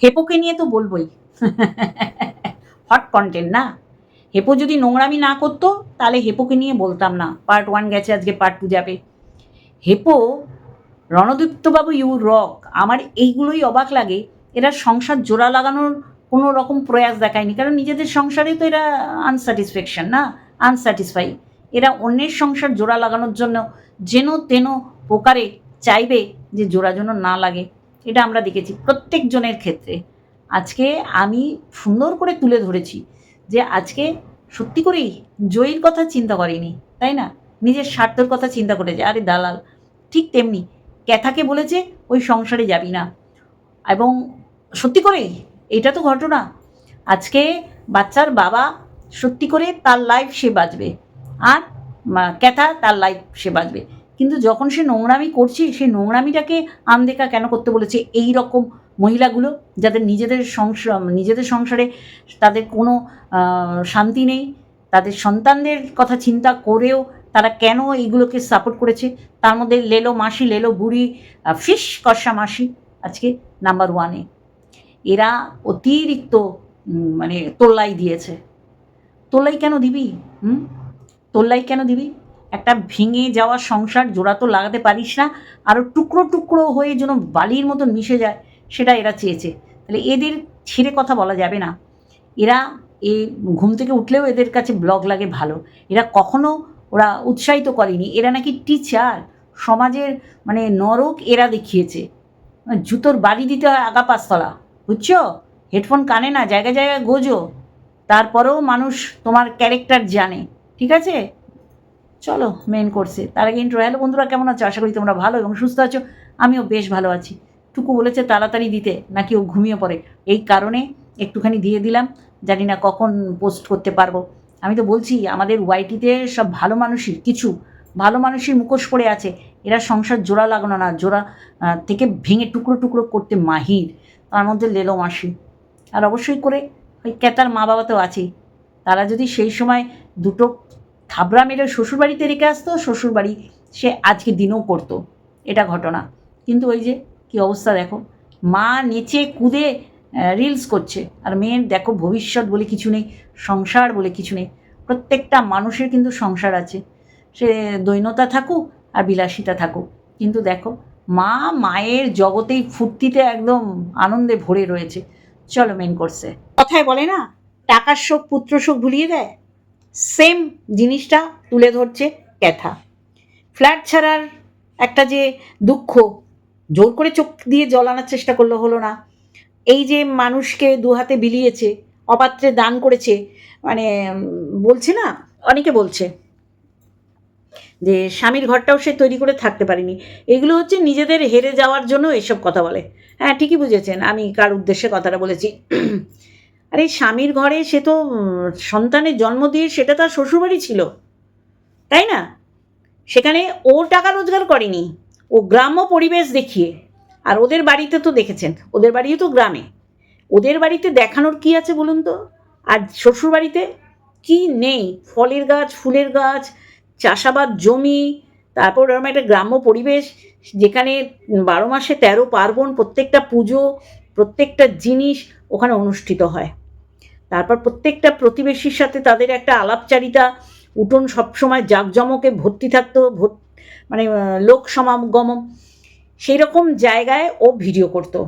হেপোকে নিয়ে তো বলবোই। Hot content না? হেপো যদি নোংরামি না করতো, তাহলে হেপোকে নিয়ে বলতাম না। পার্ট ওয়ান গেছে, আজকে পার্ট টু যাবে। হেপো, রণদীপ্তবাবু ইউ রক আমার এইগুলোই অবাক লাগে। এরা সংসার জোড়া লাগানোর কোনো রকম প্রয়াস দেখায়নি। কারণ নিজেদের সংসারে তো এরা আনস্যাটিসফ্যাকশন না? আনস্যাটিসফাই এরা অন্যের সংসার জোড়া লাগানোর জন্য যেন তেন প্রকারে চাইবে যে জোড়া যেন না লাগে। এটা আমরা দেখেছি প্রত্যেকজনের ক্ষেত্রে। আজকে আমি সুন্দর করে তুলে ধরেছি যে আজকে সত্যি করেই জয়ীর কথা চিন্তা করেনি, তাই না? নিজের স্বার্থের কথা চিন্তা করেছে, আরে দালাল, ঠিক তেমনি ক্যাথাকে বলেছে, ওই সংসারে যাবি না। এবং সত্যি করেই এটা তো ঘটনা। আজকে বাচ্চার বাবা সত্যি করে তার লাইফ সে বাঁচবে, আর ক্যাথা তার লাইফ সে বাঁচবে। কিন্তু যখন সে নোংরামি করছে সেই নোংরামিটাকে আনদেখা কেন করতে বলেছে? এই রকম মহিলাগুলো যাদের নিজেদের সংসার নিজেদের সংসারে তাদের কোনো শান্তি নেই, তাদের সন্তানদের কথা চিন্তা করেও তারা কেন এইগুলোকে সাপোর্ট করেছে? তার মধ্যে লেলো মাসি, লেলো বুড়ি ফিশ কষা মাসি আজকে নাম্বার ওয়ানে এরা অতিরিক্ত মানে তোল্লাই দিয়েছে। তোল্লাই কেন দিবি? হুম? তোল্লাই কেন দিবি? একটা ভেঙে যাওয়া সংসার জোড়া তো লাগাতে পারিস না আরও টুকরো টুকরো হয়ে যেন বালির মতন মিশে যায়, সেটা এরা চেয়েছে। তাহলে এদের ছেড়ে কথা বলা যাবে না। এরা এ ঘুম থেকে উঠলেও এদের কাছে ব্লগ লাগে ভালো। এরা কখনো ওরা উৎসাহিত করেনি। এরা নাকি টিচার, সমাজের মানে নরক এরা দেখিয়েছে। মানে জুতোর বাড়ি দিতে হয় আগা পাঁচতলা, বুঝছ? হেডফোন কানে না, জায়গায় জায়গায় গোজো। তারপরেও মানুষ তোমার ক্যারেক্টার জানে, ঠিক আছে? চলো মেন কোর্সে তার আগে ইন্ট্রো হ্যালো বন্ধুরা, কেমন আছো? আশা করি তোমরা ভালো এবং সুস্থ আছো। আমিও বেশ ভালো আছি। টুকু বলেছে তাড়াতাড়ি দিতে, নাকি ও ঘুমিয়ে পড়ে। এই কারণে একটুখানি দিয়ে দিলাম। জানি না কখন পোস্ট করতে পারব। আমি তো বলছি, আমাদের ওয়াইটিতে সব ভালো মানুষই, কিছু ভালো মানুষই মুখোশ পড়ে আছে। এরা সংসার জোড়া লাগানো না, জোড়া থেকে ভেঙে টুকরো টুকরো করতে মাহির। তার মধ্যে লেলো মাসি। আর অবশ্যই করে ওই ক্যাতার মা বাবা তো আছেই। তারা যদি সেই সময় দুটো থাবড়া মেরে শ্বশুরবাড়িতে রেখে আসতো, শ্বশুরবাড়ি সে আজকে দিনও করতো। এটা ঘটনা। কিন্তু ওই যে কি অবস্থা দেখো? মা নেচে কুদে রিলস করছে। আর মেয়ের দেখো ভবিষ্যৎ বলে কিছু নেই, সংসার বলে কিছু নেই। প্রত্যেকটা মানুষের কিন্তু সংসার আছে। সে দৈনতা থাকুক আর বিলাসিতা থাকুক। কিন্তু দেখো, মা মায়ের জগতেই ফুর্তিতে একদম আনন্দে ভরে রয়েছে। চলো মেন করছে কথায় বলে না, টাকার শোক পুত্র শোক ভুলিয়ে দেয়? সেম জিনিসটা তুলে ধরছে ক্যাথা। ফ্ল্যাট ছাড়ার একটা যে দুঃখ, জোর করে চোখ দিয়ে জল আনার চেষ্টা করল হলো না। এই যে মানুষকে দু হাতে বিলিয়েছে, অপাত্রে দান করেছে মানে বলছে না, অনেকে বলছে যে স্বামীর ঘরটাও সে তৈরি করে থাকতে পারেনি। এগুলো হচ্ছে নিজেদের হেরে যাওয়ার জন্য এসব কথা বলে। হ্যাঁ ঠিকই বুঝেছেন, আমি কার উদ্দেশ্যে কথাটা বলেছি। আরে স্বামীর ঘরে সে তো সন্তানের জন্ম দিয়ে সেটা তার শ্বশুরবাড়ি ছিল। তাই না? সেখানে ও টাকা রোজগার করেনি। ও গ্রাম্য পরিবেশ দেখিয়ে। আর ওদের বাড়িতে তো দেখেছেন, ওদের বাড়িও তো গ্রামে। ওদের বাড়িতে দেখানোর কি আছে বলুন তো? আর শ্বশুর বাড়িতে কি নেই? ফলের গাছ, ফুলের গাছ, চাষাবাদ জমি, তারপর ওরকম একটা গ্রাম্য পরিবেশ যেখানে বারো মাসে তেরো পার্বণ, প্রত্যেকটা পুজো, প্রত্যেকটা জিনিস ওখানে অনুষ্ঠিত হয়। তারপর প্রত্যেকটা প্রতিবেশীর সাথে তাদের একটা আলাপচারিতা, উঠোন সবসময় জাঁকজমকে, ভর্তি থাকতো মানে লোক সমাগম সেই রকম জায়গায় ও ভিডিও করতো।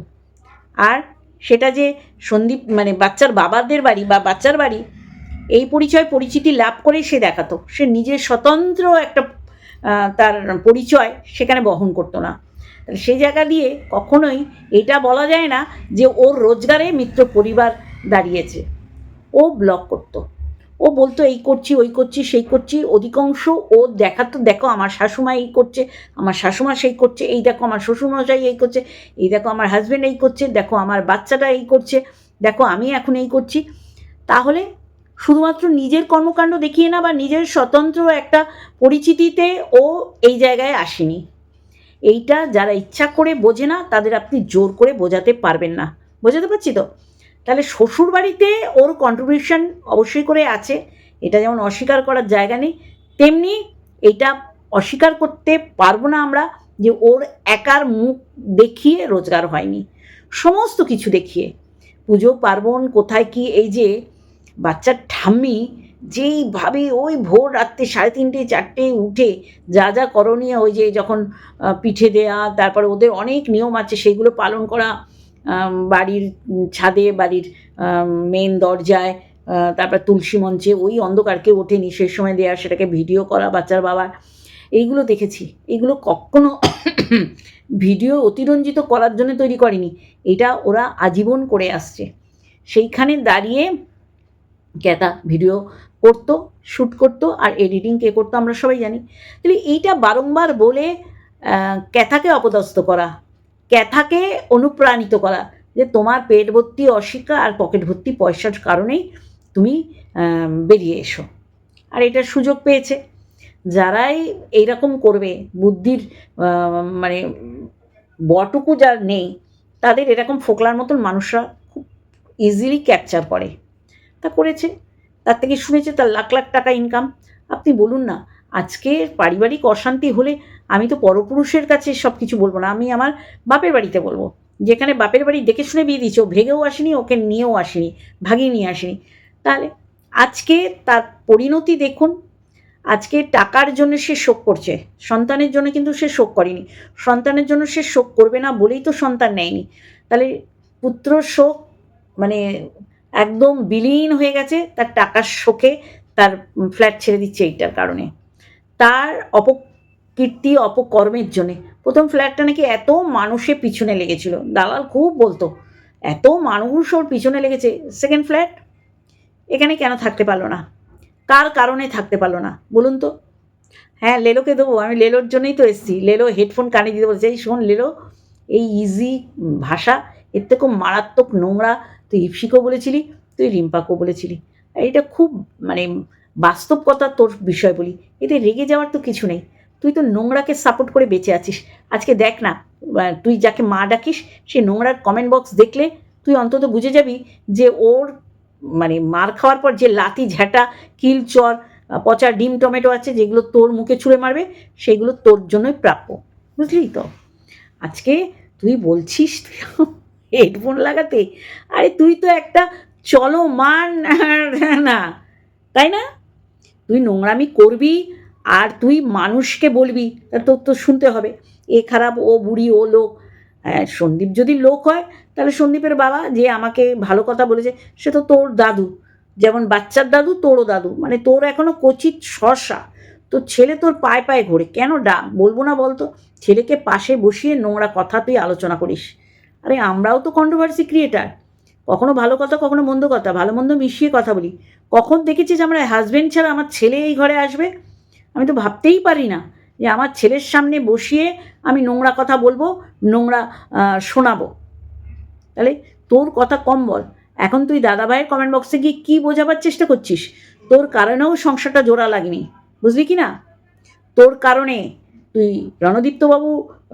আর সেটা যে সন্দীপ মানে বাচ্চার বাবাদের বাড়ি বা বাচ্চার বাড়ি, এই পরিচয়, পরিচিতি লাভ করে সে দেখাতো। সে নিজের স্বতন্ত্র একটা তার পরিচয় সেখানে বহন করতো না। সেই জায়গা দিয়ে কখনোই এটা বলা যায় না যে ওর রোজগারে মিত্র পরিবার দাঁড়িয়েছে। ও ব্লক করতো। ও বলতো, এই করছি, ওই করছি, সেই করছি। অধিকাংশ ও দেখাতো, দেখো, আমার শাশুমা এই করছে, আমার শাশুমা সেই করছে, এই দেখো, আমার শ্বশুরমশাই এই করছে, এই দেখো, আমার হাজব্যান্ড এই করছে, দেখো, আমার বাচ্চাটা এই করছে, দেখো, আমি এখন এই করছি। তাহলে শুধুমাত্র নিজের কর্মকাণ্ড দেখিয়ে না বা নিজের স্বতন্ত্র একটা পরিচিতিতে ও এই জায়গায় আসেনি। এইটা যারা ইচ্ছা করে বোঝে না, তাদের আপনি জোর করে বোঝাতে পারবেন না। বোঝাতে পারছি তো? তাহলে শ্বশুর বাড়িতে ওর কন্ট্রিবিউশন অবশ্যই করে আছে। এটা যেমন অস্বীকার করার জায়গা নেই, তেমনি এটা অস্বীকার করতে পারব না আমরা যে ওর একার মুখ দেখিয়ে রোজগার হয়নি। সমস্ত কিছু দেখিয়ে। পুজো, পার্বণ, কোথায় কি, এই যে বাচ্চার ঠাম্মি যেইভাবে ওই ভোর রাত্রে সাড়ে তিনটে, চারটে উঠে যা যা করণীয়, ওই যে যখন পিঠে দেয়া, তারপরে ওদের অনেক নিয়ম আছে সেইগুলো পালন করা বাড়ির ছাদে, বাড়ির মেন দরজায় তারপর তুলসী মঞ্চে, ওই অন্ধকারকে ওঠেনি সেই সময় দেওয়া সেটাকে ভিডিও করা, বাচ্চার বাবার। এইগুলো দেখেছি। এগুলো কখনো ভিডিও অতিরঞ্জিত করার জন্য তৈরি করেনি। এটা ওরা আজীবন করে আসছে। সেইখানে দাঁড়িয়ে ক্যাতা ভিডিও করতো শ্যুট করতো, আর এডিটিং কে করতো, আমরা সবাই জানি। তাহলে এইটা বারংবার বলে ক্যাথাকে অপদস্থ করা ক্যাথাকে অনুপ্রাণিত করা, যে তোমার পেট ভর্তি অশিক্ষা আর পকেট ভর্তি পয়সার কারণেই তুমি বেরিয়ে এসো। আর এটার সুযোগ পেয়েছে। যারাই এইরকম করবে, বুদ্ধির মানে বটুকু যার নেই, তাদের এরকম ফোকলার মতন মানুষরা খুব ইজিলি ক্যাপচার করে। তা করেছে। তার থেকে শুনেছে, তার লাখ লাখ টাকা ইনকাম আপনি বলুন না আজকে পারিবারিক অশান্তি হলে আমি তো পরপুরুষের কাছে সব কিছু বলব না, আমি আমার বাপের বাড়িতে বলব। যেখানে বাপের বাড়ি দেখে শুনে বিয়ে দিয়েছে, ও ভেগেও আসেনি, ওকে নিয়েও আসেনি, ভাগিয়ে নিয়ে আসেনি। তাহলে আজকে তার পরিণতি দেখুন, আজকে টাকার জন্য সে শোক করছে, সন্তানের জন্য কিন্তু সে শোক করেনি। সন্তানের জন্য সে শোক করবে না বলেই তো সন্তান নেয়নি। তাহলে পুত্র শোক মানে একদম বিলীন হয়ে গেছে, তার টাকার শোকে তার ফ্ল্যাট ছেড়ে দিচ্ছে এইটার কারণে। তার অপকীর্তি, অপকর্মের জন্যে। প্রথম ফ্ল্যাটটা নাকি এত মানুষের পিছনে লেগেছিল। দালাল খুব বলতো, এত মানুষ ওর পিছনে লেগেছে সেকেন্ড ফ্ল্যাট এখানে কেন থাকতে পারল না? কার কারণে থাকতে পারল না? বলুন তো। হ্যাঁ লেলোকে দেবো, আমি লেলোর জন্যই তো এসেছি। লেলো হেডফোন কানে দিতে বলছে এই শোন লেলো, এই ইজি ভাষা, এর থেকে মারাত্মক নোংরা, তুই ইপসিকেও বলেছিলি, তুই রিম্পাকেও বলেছিলি। এইটা খুব মানে বাস্তব কথা তোর বিষয় বলি। এতে রেগে যাওয়ার তো কিছু নেই। তুই তো নোংরাকে সাপোর্ট করে বেঁচে আছিস। আজকে দেখ না তুই যাকে মা ডাকিস, সে নোংরার কমেন্ট বক্স দেখলে তুই অন্তত বুঝে যাবি যে ওর মানে মার খাওয়ার পর যে লাতি ঝ্যাঁটা কিল, চর পচা ডিম, টমেটো আছে যেগুলো তোর মুখে ছুঁড়ে মারবে, সেগুলো তোর জন্যই প্রাপ্য। বুঝলি তো? আজকে তুই বলছিস হেডফোন লাগাতে। আরে তুই তো একটা চলো মান না। তাই না? তুই নোংরামি করবি আর তুই মানুষকে বলবি তা তোর তো শুনতে হবে। এ খারাপ, ও বুড়ি, ও লোক। হ্যাঁ সন্দীপ যদি লোক হয়, তাহলে সন্দীপের বাবা যে আমাকে ভালো কথা বলেছে, সে তো তোর দাদু। যেমন বাচ্চার দাদু, তোরও দাদু। মানে তোর এখনও কচিত শসা তোর ছেলে তোর পায়ে পায়ে ঘোরে। কেন ডা বলব না বলতো? ছেলেকে পাশে বসিয়ে নোংরা কথা তুই আলোচনা করিস। আরে আমরাও তো কন্ট্রোভার্সি ক্রিয়েটার কখনো ভালো কথা, কখনো মন্দ কথা, ভালো মন্দ মিশিয়ে কথা বলি। কখন দেখেছি যে আমরা হাজব্যান্ড ছাড়া আমার ছেলে এই ঘরে আসবে? আমি তো ভাবতেই পারি না যে আমার ছেলের সামনে বসিয়ে আমি নোংরা কথা বলব, নোংরা শোনাবো। তাহলে তোর কথা কম বল। এখন তুই দাদাভাইয়ের কমেন্ট বক্সে গিয়ে কী বোঝাবার চেষ্টা করছিস? তোর কারণেও সংসারটা জোড়া লাগেনি, বুঝলি কি না? তোর কারণে তুই রণদীপ্তবাবু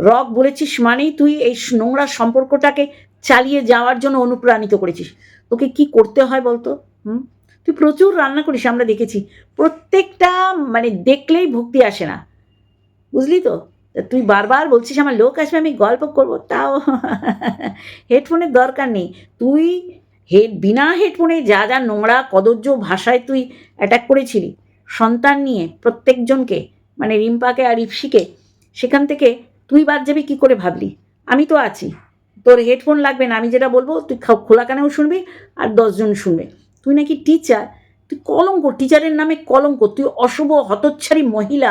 রক বলেছিস মানেই তুই এই নোংরা সম্পর্কটাকে চালিয়ে যাওয়ার জন্য অনুপ্রাণিত করেছিস। তোকে কি করতে হয় বলতো? হুম? তুই প্রচুর রান্না করিস, আমরা দেখেছি। প্রত্যেকটা মানে দেখলেই ভক্তি আসে না। বুঝলি তো? তুই বারবার বলছিস আমার লোক আসবে, আমি গল্প করব, তাও হেডফোনের দরকার নেই। তুই হেড বিনা হেডফোনে যা যা নোংরা কদর্য ভাষায় তুই অ্যাটাক করেছিলি, সন্তান নিয়ে প্রত্যেকজনকে মানে রিম্পাকে আর ইপসিকে সেখান থেকে তুই বাদ যাবি, কী করে ভাবলি? আমি তো আছি। তোর হেডফোন লাগবে না, আমি যেটা বলব, তুই খোলা কানেও শুনবি আর দশজন শুনবে। তুই নাকি টিচার তুই কলঙ্ক টিচারের নামে কলঙ্ক, তুই অশুভ হতচ্ছারী মহিলা,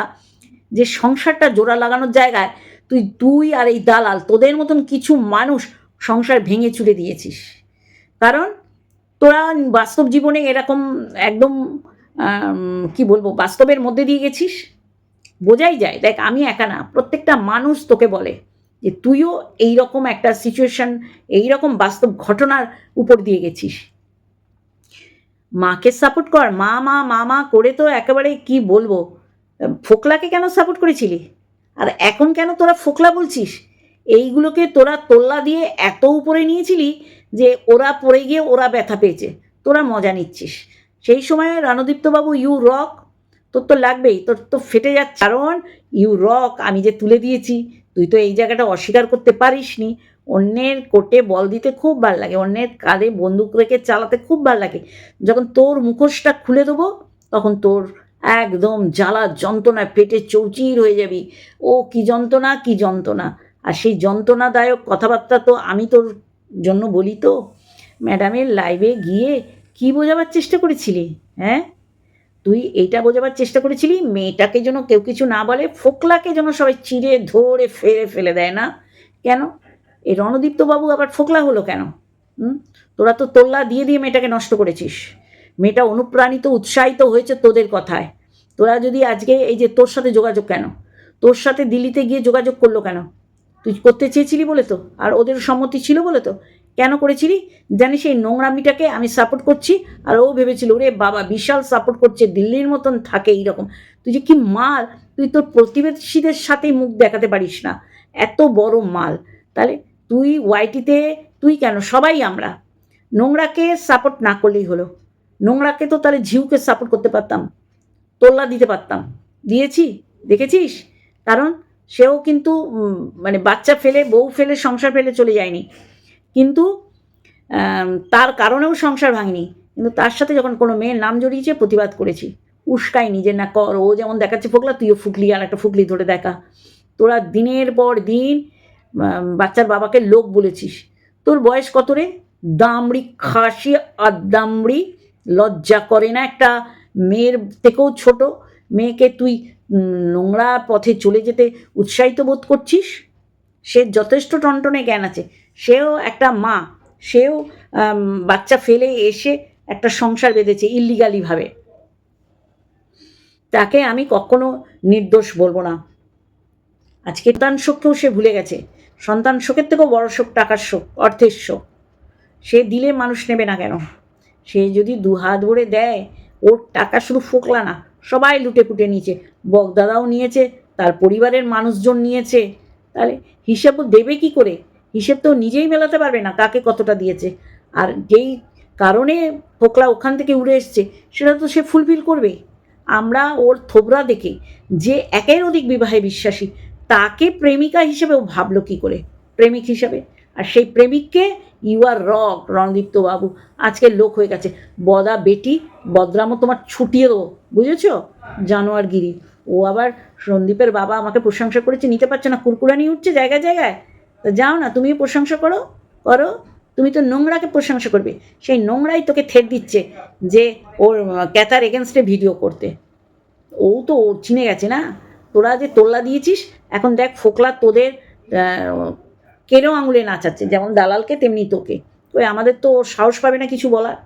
যে সংসারটা জোড়া লাগানোর জায়গায় তুই তুই আর এই দালাল, তোদের মতন কিছু মানুষ সংসার ভেঙে চুরে দিয়েছিস। কারণ তোরা বাস্তব জীবনে এরকম একদম কি বলব, বাস্তবের মধ্যে দিয়ে গেছিস? বোঝাই যায়, দেখ, আমি একা না, প্রত্যেকটা মানুষ তোকে বলে। যে তুইও এই রকম একটা সিচুয়েশন এই রকম বাস্তব ঘটনার উপর দিয়ে গেছিস। মাকে সাপোর্ট কর, মা মা মা মা করে তো একেবারে কি বলব? ফোকলাকে কেন সাপোর্ট করেছিলি? আর এখন কেন তোরা ফোকলা বলছিস? এইগুলোকে তোরা তোল্লা দিয়ে এত উপরে নিয়েছিলি যে ওরা পড়ে গিয়ে ওরা ব্যথা পেয়েছে। তোরা মজা নিচ্ছিস। সেই সময় রানদীপ্তবাবু ইউ রক তোর তো লাগবেই, তোর তো ফেটে যাচ্ছে। কারণ ইউ রক আমি যে তুলে দিয়েছি তুই তো এই জায়গাটা অস্বীকার করতে পারিসনি। অন্যের কোটে বল দিতে খুব ভালো লাগে, অন্যের কাঁধে বন্দুক রেখে চালাতে খুব ভালো লাগে। যখন তোর মুখোশটা খুলে দেবো, তখন তোর একদম জ্বালা যন্ত্রণায় পেটে চৌচির হয়ে যাবি। ও কি যন্ত্রণা কি যন্ত্রণা? আর সেই যন্ত্রণাদায়ক কথাবার্তা তো আমি তোর জন্য বলি তো। ম্যাডামের লাইভে গিয়ে কি বোঝাবার চেষ্টা করেছিলি হ্যাঁ? তুই এইটা বোঝাবার চেষ্টা করেছিলি, মেয়েটাকে যেন কেউ কিছু না বলে, ফোকলাকে যেন সবাই চিড়ে ধরে ফেলে ফেলে দেয় না? কেন? এই রণদীপ্ত বাবু আবার ফোকলা হলো কেন? হুম? তোরা তো তোল্লা দিয়ে দিয়ে মেয়েটাকে নষ্ট করেছিস। মেয়েটা অনুপ্রাণিত, উৎসাহিত হয়েছে তোদের কথায়। তোরা যদি আজকে এই যে তোর সাথে যোগাযোগ কেন? তোর সাথে দিল্লিতে গিয়ে যোগাযোগ করল কেন? তুই করতে চেয়েছিলি বলে তো? আর ওদের সম্মতি ছিল বলে তো? কেন করেছিলি? জানিস এই নোংরামিটাকে আমি সাপোর্ট করছি। আর ও ভেবেছিল, ওরে বাবা, বিশাল সাপোর্ট করছে, দিল্লির মতন থাকে এইরকম। তুই যে কি মাল? তুই তোর প্রতিবেশীদের সাথেই মুখ দেখাতে পারিস না। এত বড় মাল। তাহলে তুই ওয়াইটিতে তুই কেন? সবাই আমরা। নোংরাকে সাপোর্ট না করলেই হলো। নোংরাকে তো তাহলে ঝিউকে সাপোর্ট করতে পারতাম। তোল্লা দিতে পারতাম। দিয়েছি? দেখেছিস? কারণ সেও কিন্তু মানে বাচ্চা ফেলে, বউ ফেলে, সংসার ফেলে চলে যায়নি। কিন্তু তার কারণেও সংসার ভাঙনি। কিন্তু তার সাথে যখন কোনো মেয়ের নাম জড়িয়েছে, প্রতিবাদ করেছি। উস্কাই নিজের না, কর, ও যেমন দেখাচ্ছে ফুকলা, তুইও ফুকলি আর একটা ফুকলি ধরে দেখা। তোরা দিনের পর দিন বাচ্চার বাবাকে লোক বলেছিস। তোর বয়স কত রে? দামড়ি, খাসি, আর দামড়ি। লজ্জা করে না একটা মেয়ের থেকেও ছোট মেয়েকে তুই নোংরা পথে চলে যেতে উৎসাহিত বোধ করছিস? সে যথেষ্ট টনটনে জ্ঞান আছে। সেও একটা মা, সেও বাচ্চা ফেলে এসে একটা সংসার বেঁধেছে ইল্লিগালিভাবে তাকে আমি কখনো নির্দোষ বলব না। আজকে সন্তান শোককেও সে ভুলে গেছে। সন্তান শোকের থেকেও বড় শোক টাকার শোক অর্থের শোক সে দিলে মানুষ নেবে না কেন? সে যদি দু হাত ভরে দেয়, ওর টাকা শুধু ফোকলা না, সবাই লুটে পুটে নিয়েছে। বগদাদাও নিয়েছে, তার পরিবারের মানুষজন নিয়েছে। তাহলে হিসাবও দেবে কি করে? হিসেব তো নিজেই মেলাতে পারবে না, কাকে কতটা দিয়েছে। আর যেই কারণে ফোকলা ওখান থেকে উড়ে এসছে, সেটা তো সে ফুলফিল করবে আমরা ওর থোবরা দেখে যে একের অধিক বিবাহে বিশ্বাসী, তাকে প্রেমিকা হিসেবে ও ভাবলো কী করে? প্রেমিক হিসেবে। আর সেই প্রেমিককে ইউ আর রক রণদীপ্ত বাবু, আজকে লোক হয়ে গেছে। বদা বেটি, বদরামও তোমার ছুটিয়ে দেবো, বুঝেছ? জানোয়ারগিরি। ও আবার সন্দীপের বাবা আমাকে প্রশংসা করেছে, নিতে পারছে না, কুরকুরানি উঠছে জায়গায় জায়গায়। তা যাও না, তুমিও প্রশংসা করো করো। তুমি তো নোংরাকে প্রশংসা করবে। সেই নোংরাই তোকে থেট দিচ্ছে যে ওর ক্যাথার এগেনস্টে ভিডিও করতে। ও তো ও চিনে গেছে না? তোরা যে তোল্লা দিয়েছিস, এখন দেখ ফোকলা তোদের কেড়েও আঙুলে নাচাচ্ছে? যেমন দালালকে, তেমনি তোকে। ওই আমাদের তো সাহস পাবে না কিছু বলার।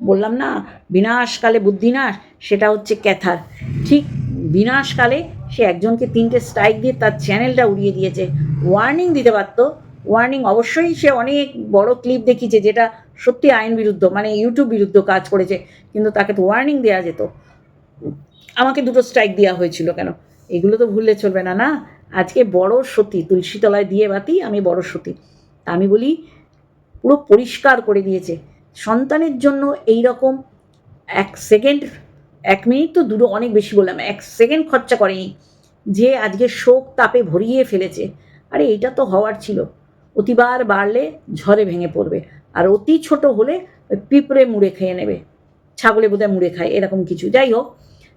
বললাম না, বিনাশকালে বুদ্ধিনাশ, সেটা হচ্ছে ক্যাথার। ঠিক বিনাশকালে সে একজনকে তিনটে স্ট্রাইক দিয়ে তার চ্যানেলটা উড়িয়ে দিয়েছে। ওয়ার্নিং দিতে পারতো। ওয়ার্নিং অবশ্যই সে অনেক বড় ক্লিপ দেখিয়েছে যেটা সত্যি আইন বিরুদ্ধ মানে ইউটিউব বিরুদ্ধ কাজ করেছে, কিন্তু তাকে তো ওয়ার্নিং দেওয়া যেত। আমাকে দুটো স্ট্রাইক দেওয়া হয়েছিল কেন? এগুলো তো ভুললে চলবে না না? আজকে বড় সতী, তুলসীতলায় দিয়ে বাতি, আমি বড় সতী। আমি বলি, পুরো পরিষ্কার করে দিয়েছে। সন্তানের জন্য এই রকম এক সেকেন্ড এক মিনিট তো দুটো অনেক বেশি বললাম, এক সেকেন্ড খরচা করেনি। যে আজকে শোক তাপে ভরিয়ে ফেলেছে, আরে এইটা তো হওয়ার ছিল। অতিবার বাড়লে ঝড়ে ভেঙে পড়বে, আর অতি ছোট হলে ওই পিঁপড়ে মুড়ে খেয়ে নেবে। ছাগলে বোধহয় মুড়ে খায়, এরকম কিছু। যাই হোক,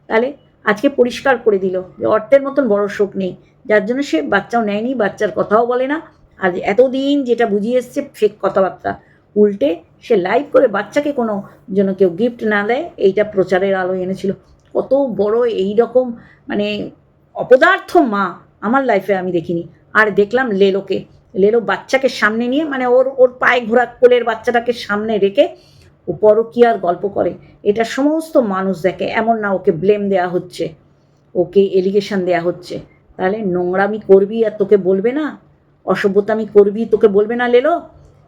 তাহলে আজকে পরিষ্কার করে দিল যে অর্থের মতন বড় শোক নেই। যার জন্য সে বাচ্চাও নেয়নি, বাচ্চার কথাও বলে না। আর এতদিন যেটা বুঝিয়ে এসছে ফেক কথাবার্তা। উল্টে সে লাইভ করে বাচ্চাকে কোনো যেন কেউ গিফট না দেয়, এইটা প্রচারের আলো এনেছিল। কত বড় এই রকম মানে অপদার্থ মা আমার লাইফে আমি দেখিনি। আর দেখলাম লেলোকে। লেলো বাচ্চাকে সামনে নিয়ে মানে ওর ওর পায়ে ঘোরা কোলের বাচ্চাটাকে সামনে রেখে ও পরকীয়ার গল্প করে। এটা সমস্ত মানুষ দেখে, এমন না ওকে ব্লেম দেওয়া হচ্ছে, ওকে এলিগেশন দেওয়া হচ্ছে। তাহলে নোংরামি করবি আর তোকে বলবে না? অসভ্যতামি করবি, তোকে বলবে না লেলো?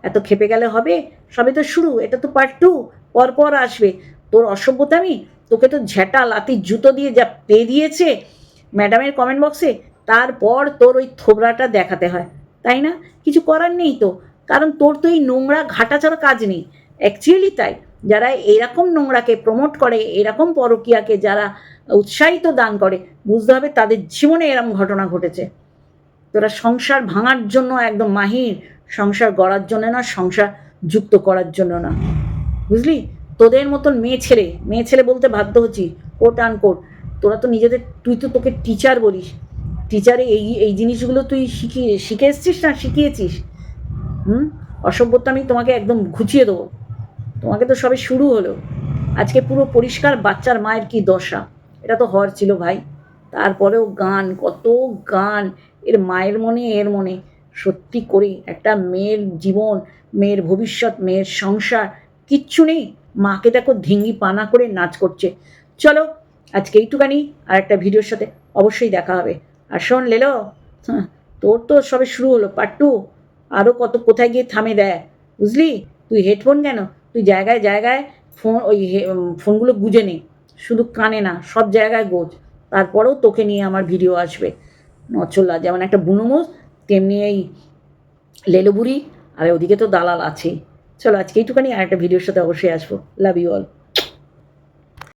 এত খেপে গেলে হবে? সবে তো শুরু, এটা তো পার্ট টু পরপর আসবে। তোর অসভ্যতামি তোকে তো ঝেঁটা লাতির জুতো দিয়ে যা পে দিয়েছে ম্যাডামের কমেন্ট বক্সে তারপর তোর ওই থোবরাটা দেখাতে হয়। তাই না? কিছু করার নেই তো। কারণ তোর তো এই নোংরা ঘাটা ছাড়া কাজ নেই। অ্যাকচুয়ালি তাই, যারা এরকম নোংরাকে প্রমোট করে, এরকম পরকীয়াকে যারা উৎসাহিত দান করে, বুঝতে হবে তাদের জীবনে এরকম ঘটনা ঘটেছে। তোরা সংসার ভাঙার জন্য একদম মাহির সংসার গড়ার জন্য না, সংসার যুক্ত করার জন্য না। বুঝলি? তোদের মতন মেয়ে ছেলে মেয়ে ছেলে বলতে বাধ্য হচ্ছি কোট আন কোট তোরা তো নিজেদের, তুই তো তোকে টিচার বলিস। টিচারে এই এই জিনিসগুলো তুই শিখিয়ে শিখে এসছিস না? শিখিয়েছিস? হুম? অসভ্যতা আমি তোমাকে একদম ঘুচিয়ে দেবো। তোমাকে তো সবে শুরু হলো। আজকে পুরো পরিষ্কার বাচ্চার মায়ের কি দশা? এটা তো হওয়ার ছিল ভাই। তারপরেও গান, কত গান। এর মায়ের মনে, এর মনে। সত্যি করে একটা মেয়ের জীবন মেয়ের ভবিষ্যৎ মেয়ের সংসার কিচ্ছু নেই। মাকে দেখো ধিঙ্গি পানা করে নাচ করছে। চলো আজকে এইটুকানি আর একটা ভিডিওর সাথে অবশ্যই দেখা হবে। আর শোন লেলো হ্যাঁ, তোর তো সবে শুরু হলো। পার্ট টু আরও কত কোথায় গিয়ে থামে দেয় বুঝলি? তুই হেডফোন কেন? তুই জায়গায় জায়গায় ফোন ওই ফোনগুলো গুজে নে। শুধু কানে না সব জায়গায় গোজ। তারপরেও তোকে নিয়ে আমার ভিডিও আসবে। নচল্লা যেমন একটা বুনুমুস তেমনি এই লেলুবুড়ি আর ওদিকে তো দালাল আছেই। চলো আজকে একটুখানি আর একটা ভিডিওর সাথে অবশ্যই আসব। Love you all